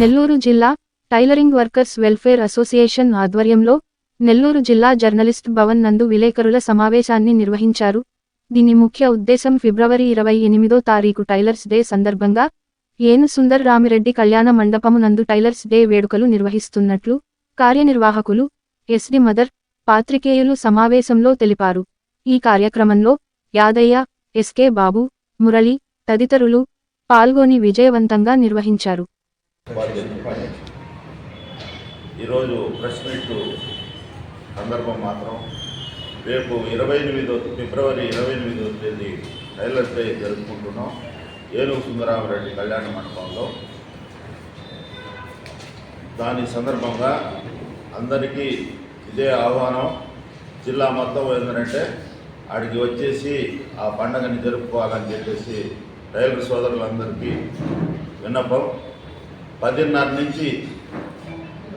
నెల్లూరు జిల్లా tailoring workers welfare association ఆధ్వర్యంలో నెల్లూరు జిల్లా జర్నలిస్ట్ భవన్ నందు విలేకరుల సమావేశాన్ని నిర్వహించారు. దీని ముఖ్య ఉద్దేశం ఫిబ్రవరి ఇరవై ఎనిమిదో తారీఖు టైలర్స్ డే సందర్భంగా ఏను సుందర్ రామిరెడ్డి కళ్యాణ మండపము నందు టైలర్స్ డే వేడుకలు నిర్వహిస్తున్నట్లు కార్యనిర్వాహకులు ఎస్డి మదర్ పాత్రికేయులు సమావేశంలో తెలిపారు. ఈ కార్యక్రమంలో యాదయ్య ఎస్కే బాబు మురళి తదితరులు పాల్గొని విజయవంతంగా నిర్వహించారు. ఈరోజు ప్రెస్ మీట్ సందర్భం మాత్రం రేపు ఇరవై ఎనిమిదో ఫిబ్రవరి ఇరవై ఎనిమిదో తేదీ టైలర్స్ డే జరుపుకుంటున్నాం. ఏనుగు సుందరామరెడ్డి కళ్యాణ మండపంలో. దాని సందర్భంగా అందరికీ ఇదే ఆహ్వానం. జిల్లా మొత్తం ఏంటంటే ఆడికి వచ్చేసి ఆ పండగని జరుపుకోవాలని చెప్పేసి టైలర్ సోదరులందరికీ విన్నపం. పదిన్నర నుంచి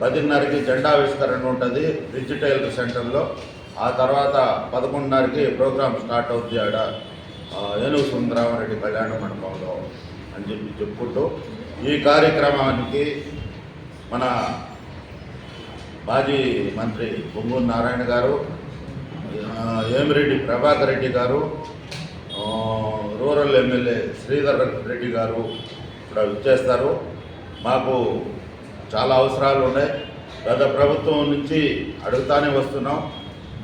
పదిన్నరకి జెండావిష్కరణ ఉంటుంది డిజిటల్ టైలర్ సెంటర్లో. ఆ తర్వాత పదకొండున్నరకి ప్రోగ్రామ్ స్టార్ట్ అవుతుంది ఆడ ఏనుగు సుందరామరెడ్డి కళ్యాణ మండపంలో అని చెప్పి చెప్పుకుంటూ ఈ కార్యక్రమానికి మన మాజీ మంత్రి పొంగూరు నారాయణ గారు ఏమిరెడ్డి ప్రభాకర్ రెడ్డి గారు రూరల్ ఎమ్మెల్యే శ్రీధర్ రెడ్డి గారు ఇక్కడ విచ్చేస్తారు. మాకు చాలా అవసరాలు ఉన్నాయి. గత ప్రభుత్వం నుంచి అడుగుతానే వస్తున్నాం.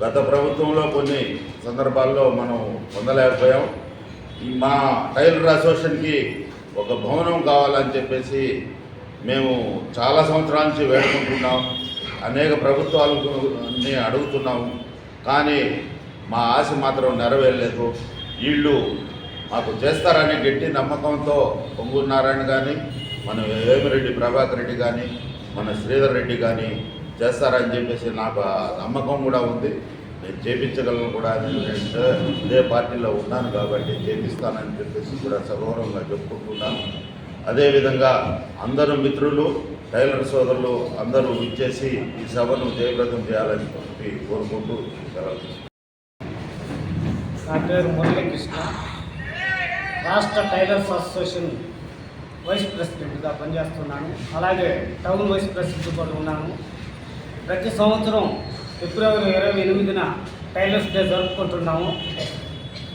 గత ప్రభుత్వంలో కొన్ని సందర్భాల్లో మనం పొందలేకపోయాం. ఈ మా టైలర్ అసోసియేషన్కి ఒక భవనం కావాలని చెప్పేసి మేము చాలా సంవత్సరాల నుంచి వేడుకుంటున్నాం. అనేక ప్రభుత్వాలకు అడుగుతున్నాము కానీ మా ఆశ మాత్రం నెరవేరలేదు. వీళ్ళు మాకు చేస్తారని గట్టి నమ్మకంతో పొంగున్నారని కానీ మన వేమిరెడ్డి ప్రభాకర్ రెడ్డి కానీ మన శ్రీధర్ రెడ్డి కానీ చేస్తారని చెప్పేసి నాకు నమ్మకం కూడా ఉంది. నేను చేపించగలను కూడా నేను ఇదే పార్టీలో ఉన్నాను కాబట్టి చేపిస్తానని చెప్పేసి కూడా సగౌరవంగా చెప్పుకుంటున్నాను. అదేవిధంగా అందరు మిత్రులు టైలర్ సోదరులు అందరూ ఇచ్చేసి ఈ సభను జయప్రదం చేయాలని చెప్పి కోరుకుంటూ సెలవు నా పేరు మురళీకృష్ణ. రాష్ట్ర టైలర్స్ అసోసియేషన్ వైస్ ప్రెసిడెంట్గా పనిచేస్తున్నాను. అలాగే టౌన్ వైస్ ప్రెసిడెంట్ కూడా ఉన్నాను. ప్రతి సంవత్సరం ఫిబ్రవరి ఇరవై ఎనిమిదిన టైలర్స్ డే జరుపుకుంటున్నాము.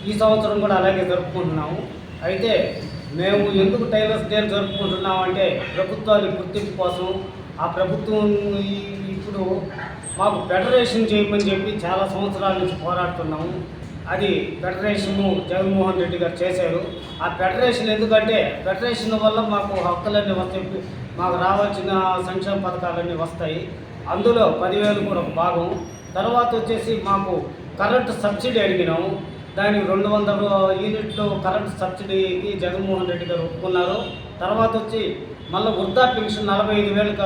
ఈ సంవత్సరం కూడా అలాగే జరుపుకుంటున్నాము. అయితే మేము ఎందుకు టైలర్స్ డే జరుపుకుంటున్నాము అంటే ప్రభుత్వాన్ని గుర్తింపు కోసం ఆ ప్రభుత్వం ఇప్పుడు మాకు ఫెడరేషన్ చేయమని చెప్పి చాలా సంవత్సరాల నుంచి పోరాడుతున్నాము. అది ఫెడరేషన్ జగన్మోహన్ రెడ్డి గారు చేశారు. ఆ ఫెడరేషన్ ఎందుకంటే ఫెడరేషన్ వల్ల మాకు హక్కులన్నీ వస్తాయి. మాకు రావాల్సిన సంక్షేమ పథకాలన్నీ వస్తాయి. అందులో పదివేలు కూడా ఒక భాగం. తర్వాత వచ్చేసి మాకు కరెంటు సబ్సిడీ అడిగినాము దానికి రెండు వందల యూనిట్లు కరెంటు సబ్సిడీకి జగన్మోహన్ రెడ్డి గారు ఒప్పుకున్నారు. తర్వాత వచ్చి మళ్ళీ వృద్ధా పెన్షన్ నలభై ఐదు వేలు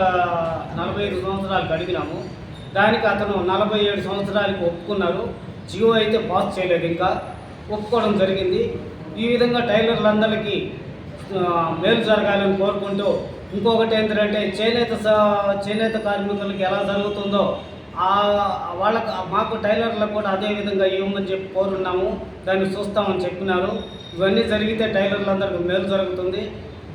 నలభై ఐదు సంవత్సరాలకు అడిగినాము. దానికి అతను నలభై ఏడు సంవత్సరాలకు ఒప్పుకున్నారు. జియో అయితే పాస్ చేయలేదు. ఇంకా ఒప్పుకోవడం జరిగింది. ఈ విధంగా టైలర్లందరికీ మేలు జరగాలని కోరుకుంటూ ఇంకొకటి ఏంటంటే చేనేత స- చేనేత కార్మికులకి ఎలా జరుగుతుందో వాళ్ళకు మాకు టైలర్లకు కూడా అదే విధంగా ఇవ్వమని చెప్పి కోరున్నాము. దాన్ని చూస్తామని చెప్పినారు. ఇవన్నీ జరిగితే టైలర్లందరికీ మేలు జరుగుతుంది.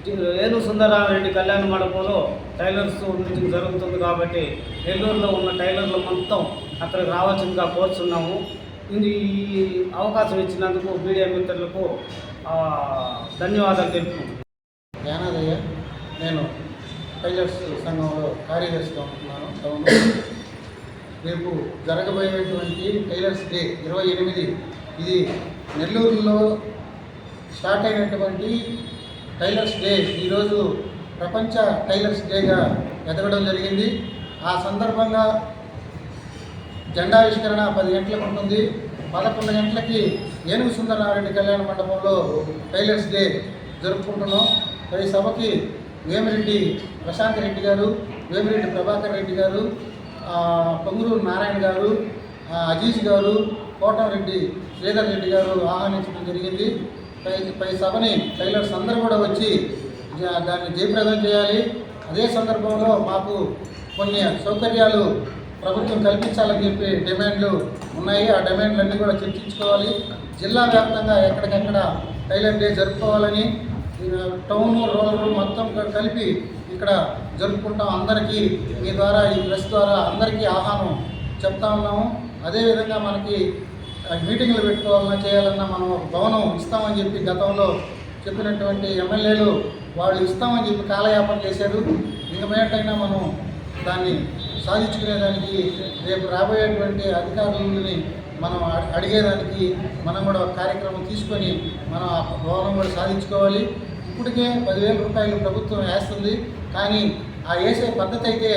రేణు సుందరారెడ్డి కళ్యాణ మండపంలో టైలర్స్ మీటింగ్ జరుగుతుంది కాబట్టి నెల్లూరులో ఉన్న టైలర్లు మొత్తం అక్కడికి రావాల్సిందిగా కోరుతున్నాము ఈ అవకాశం ఇచ్చినందుకు మీడియా మిత్రులకు ధన్యవాదాలు తెలుపుకుంటున్నాను. జ్ఞానాదయ్య నేను టైలర్స్ సంఘంలో కార్యదర్శిగా ఉంటున్నాను. టౌన్ రేపు జరగబోయేటువంటి టైలర్స్ డే ఇరవై ఎనిమిది ఇది నెల్లూరులో స్టార్ట్ అయినటువంటి టైలర్స్ డే. ఈరోజు ప్రపంచ టైలర్స్ డేగా ఎదగడం జరిగింది. ఆ సందర్భంగా జెండావిష్కరణ పది గంటలకు ఉంటుంది. పదకొండు గంటలకి ఏనుగు సుందరనారాయణ కళ్యాణ మండపంలో టైలర్స్ డే జరుపుకుంటున్నాం. ఈ సభకి వేమిరెడ్డి ప్రశాంత్ రెడ్డి గారు వేమిరెడ్డి ప్రభాకర్ రెడ్డి గారు ఆ, పొంగురూరు నారాయణ గారు అజీజ్ గారు కోటంరెడ్డి శ్రీధర్ రెడ్డి గారు ఆహ్వానించడం జరిగింది. పై పై సభని టైలర్స్ అందరూ కూడా వచ్చి దాన్ని జయప్రదం చేయాలి. అదే సందర్భంలో మాకు కొన్ని సౌకర్యాలు ప్రభుత్వం కల్పించాలని చెప్పి డిమాండ్లు ఉన్నాయి. ఆ డిమాండ్లన్నీ కూడా చర్చించుకోవాలి. జిల్లా వ్యాప్తంగా ఎక్కడికక్కడ టైలర్ డే జరుపుకోవాలని టౌన్ రూరల్ మొత్తం కలిపి ఇక్కడ జరుపుకుంటాం. అందరికీ మీ ద్వారా ఈ ప్రెస్ ద్వారా అందరికీ ఆహ్వానం చెప్తా ఉన్నాము. అదేవిధంగా మనకి మీటింగ్లు పెట్టుకోవాలన్నా చేయాలన్నా మనం భవనం ఇస్తామని చెప్పి గతంలో చెప్పినటువంటి ఎమ్మెల్యేలు వాళ్ళు ఇస్తామని చెప్పి కాలయాపన చేశారు. ఇంక మీటైనా మనం దాన్ని సాధించుకునేదానికి రేపు రాబోయేటువంటి అధికారులని మనం అడిగేదానికి మనం కూడా కార్యక్రమం తీసుకొని మనం ఆ భవనం కూడా సాధించుకోవాలి. ఇప్పటికే పదివేల రూపాయలు ప్రభుత్వం వేస్తుంది. కానీ ఆ వేసే పద్ధతి అయితే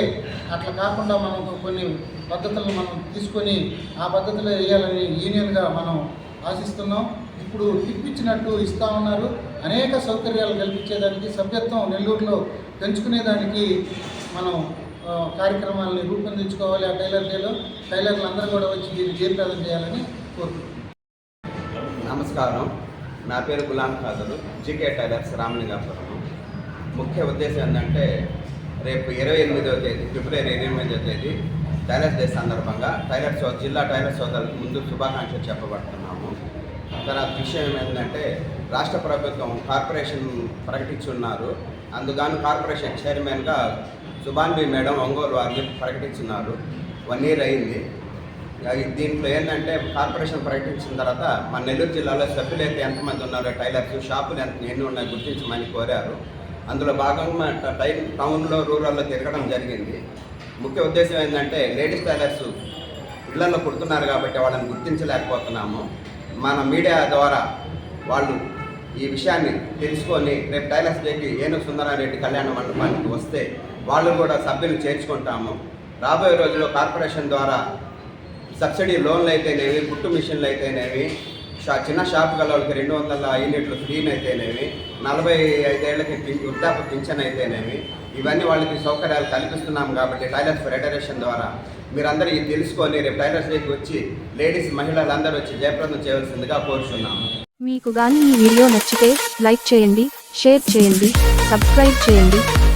అట్లా కాకుండా మనం కొన్ని పద్ధతులను మనం తీసుకొని ఆ పద్ధతిలో వేయాలని యూనియన్గా మనం ఆశిస్తున్నాం. ఇప్పుడు ఇప్పించినట్టు ఇస్తా ఉన్నారు. అనేక సౌకర్యాలు కల్పించేదానికి సభ్యత్వం నెల్లూరులో పెంచుకునేదానికి మనం కార్యక్రమాలని రూపొందించుకోవాలి. ఆ టైలర్ డేలో టైలర్లు అందరూ కూడా వచ్చి దీన్ని జయప్రదం చేయాలని కోరుకుంటున్నాను నమస్కారం. నా పేరు గులాం ఖాదరు జీకే టైలర్స్ రామలింగాపురం. ముఖ్య ఉద్దేశం ఏంటంటే రేపు ఇరవై ఎనిమిదవ తేదీ ఫిబ్రవరి ఎనిమిదవ తేదీ టైలర్స్ డే సందర్భంగా టైలర్ సో జిల్లా టైలర్ సోదరులకు ముందు శుభాకాంక్షలు చెప్పబడుతున్నాము. తర్వాత విషయం ఏంటంటే రాష్ట్ర ప్రభుత్వం కార్పొరేషన్ ప్రకటించున్నారు. అందుగాను కార్పొరేషన్ చైర్మన్గా సుభాన్ బి మేడం ఒంగోలు వారిని ప్రకటించున్నారు. వన్ ఇయర్ అయింది. దీంట్లో ఏంటంటే కార్పొరేషన్ ప్రకటించిన తర్వాత మన నెల్లూరు జిల్లాలో సభ్యులు అయితే ఎంతమంది ఉన్నారో టైలర్స్ షాపులు ఎంత ఎన్ని ఉన్నాయో గుర్తించమని కోరారు. అందులో భాగంగా టైం టౌన్లో రూరల్లో తిరగడం జరిగింది. ముఖ్య ఉద్దేశం ఏంటంటే లేడీస్ టైలర్స్ ఇళ్ళలో కుడుతున్నారు కాబట్టి వాళ్ళని గుర్తించలేకపోతున్నాము. మన మీడియా ద్వారా వాళ్ళు ఈ విషయాన్ని తెలుసుకొని రేపు టైలర్స్ డేకి ఏనుగు సుందరారెడ్డి కళ్యాణ మండపానికి వస్తే వాళ్ళు కూడా సభ్యులు చేర్చుకుంటాము. రాబోయే రోజుల్లో కార్పొరేషన్ ద్వారా సబ్సిడీ లోన్లు అయితేనేవి పుట్టు మిషన్లు అయితేనేవి షా చిన్న షాప్ గల వాళ్ళకి రెండు వందల యూనిట్లు ఫ్రీన్ అయితేనేవి నలభై ఐదేళ్ళకి వృద్ధాప్య పింఛన్ అయితేనేవి ఇవన్నీ వాళ్ళకి సౌకర్యాలు కల్పిస్తున్నాం కాబట్టి టైలర్స్ ఫెడరేషన్ ద్వారా మీరందరూ ఇది తెలుసుకొని రేపు టైలర్స్ డేకి వచ్చి లేడీస్ మహిళలందరూ వచ్చి జయప్రదం చేయవలసిందిగా కోరుతున్నాము మీకు గాని ఈ వీడియో నచ్చితే లైక్ చేయండి షేర్ చేయండి సబ్స్క్రైబ్ చేయండి.